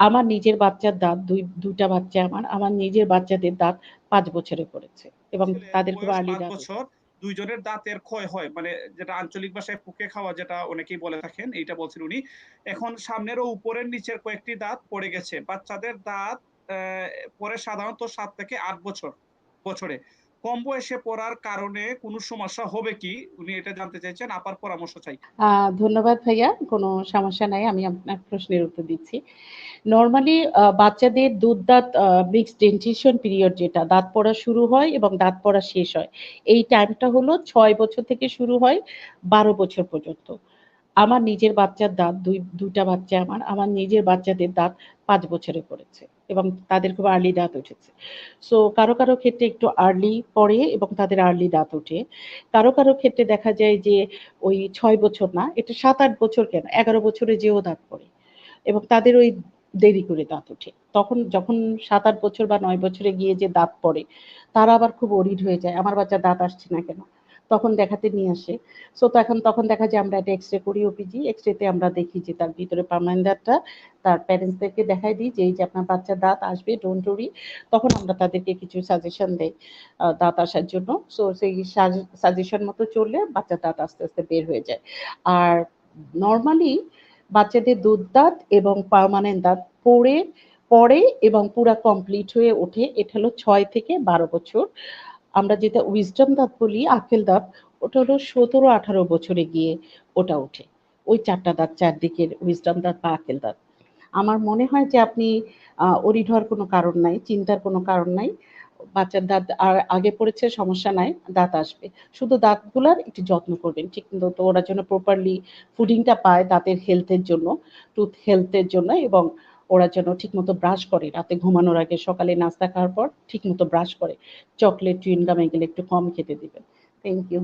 আমার নিজের বাচ্চার দাঁত দুই দুইটা বাচ্চা আমার। আমার নিজের বাচ্চাদের দাঁত ৫ বছরে পড়েছে এবং তাদের খুব আর্লি দাঁত হয়েছে। বছর, ২ জনের দাঁতের ক্ষয় হয়। মানে যেটা আঞ্চলিক ভাষায় পুকে খাওয়া যেটা অনেকেই বলে থাকেন, এইটা বলছেন উনি। এখন সামনের ও উপরের নিচের কয়েকটি দাঁত পড়ে গেছে। বাচ্চাদের দাঁত পড়ে সাধারণত সাত থেকে আট বছর বছরে। কম বয়সে পড়ার কারণে কোনো সমস্যা হবে কি? উনি এটা জানতে চাইছেন। আপার পরামর্শ চাই। ধন্যবাদ ভাইয়া। কোনো সমস্যা নাই। আমি আপনার প্রশ্নের উত্তর দিচ্ছি। নর্মালি বাচ্চাদের দুধ-দাঁত আ মিক্সড ডেন্টিশন পিরিয়ড যেটা, দাঁত পড়া শুরু হয় এবং দাঁত পড়া শেষ হয়। এই টাইমটা হলো ছয় বছর থেকে শুরু হয় ১২ বছর পর্যন্ত। আমার নিজের বাচ্চার দাঁত দুই ২ টা বাচ্চা আমার। আমার নিজের বাচ্চাদের দাঁত পাঁচ বছরে পড়েছে এবং তাদের খুব আর্লি দাঁত উঠেছে। সো কারও, কারও ক্ষেত্রে একটু আর্লি পড়ে এবং তাদের আর্লি দাঁত ওঠে। কারও, কারও ক্ষেত্রে দেখা যায় যে ওই ছয় বছর না, এটা ৭-৮ বছর কেন ১১ বছরে যেও দাঁত পড়ে এবং তাদের ওই দেরি করে দাঁত ওঠে। তখন যখন ৭-৮ বছর বা নয় বছরে গিয়ে যে দাঁত পড়ে, তারা আবার খুব অরিড হয়ে যায়। আমার বাচ্চার দাঁত আসছে না কেন? তখন দেখাতে নিয়ে আসে। সো তখন তখন দেখা যায় আমরা একটা এক্স-রে করি ওপিজি। এক্স-রেতে আমরা দেখি যে তার ভিতরে পার্মানেন্ট দাঁতটা তার প্যারেন্টস দেরকে দেখায় দিই যে, এই যে আপনার বাচ্চার দাঁত আসবে, ডোন্ট ওরি। তখন আমরা তাদেরকে কিছু সাজেশন দেই দাঁত আসার জন্য। সো সেই সাজ সাজেশন মতো চললে বাচ্চার দাঁত আস্তে, আস্তে বের হয়ে যায়। আর নরমালি বাচ্চাদের দুধ-দাঁত এবং পার্মানেন্ট দাঁত পড়ে পড়ে এবং পুরা কমপ্লিট হয়ে ওঠে। এটা হলো ছয় থেকে ১২ বছর। আমরা যেটা উইজডম দাঁত বলি, আক্কেল দাঁত, ওটা হলো ১৭-১৮ বছরে গিয়ে ওটা ওঠে। ওই চারটা দাঁত, ৪ দিকের উইজডম দাঁত বা আক্কেল দাঁত। আমার মনে হয় যে আপনি হওয়ার কোনো কারণ নাই, চিন্তার কোনো কারণ নাই। বাচ্চার দাঁত আর আগে পড়েছে সমস্যা নাই, দাঁত আসবে। শুধু দাঁতগুলার একটু যত্ন করবেন। ঠিক মতো ওরা যেন প্রপারলি ফুডিংটা পায় দাঁতের হেলথের জন্য, টুথ হেলথের জন্য এবং ওরা যেন ঠিকমতো ব্রাশ করে। রাতে ঘুমানোর আগে, সকালে নাস্তা খাওয়ার পর ঠিকমতো ব্রাশ করে। চকলেট চুইনগাম এগুলো একটু কম খেতে দিবেন। Thank you.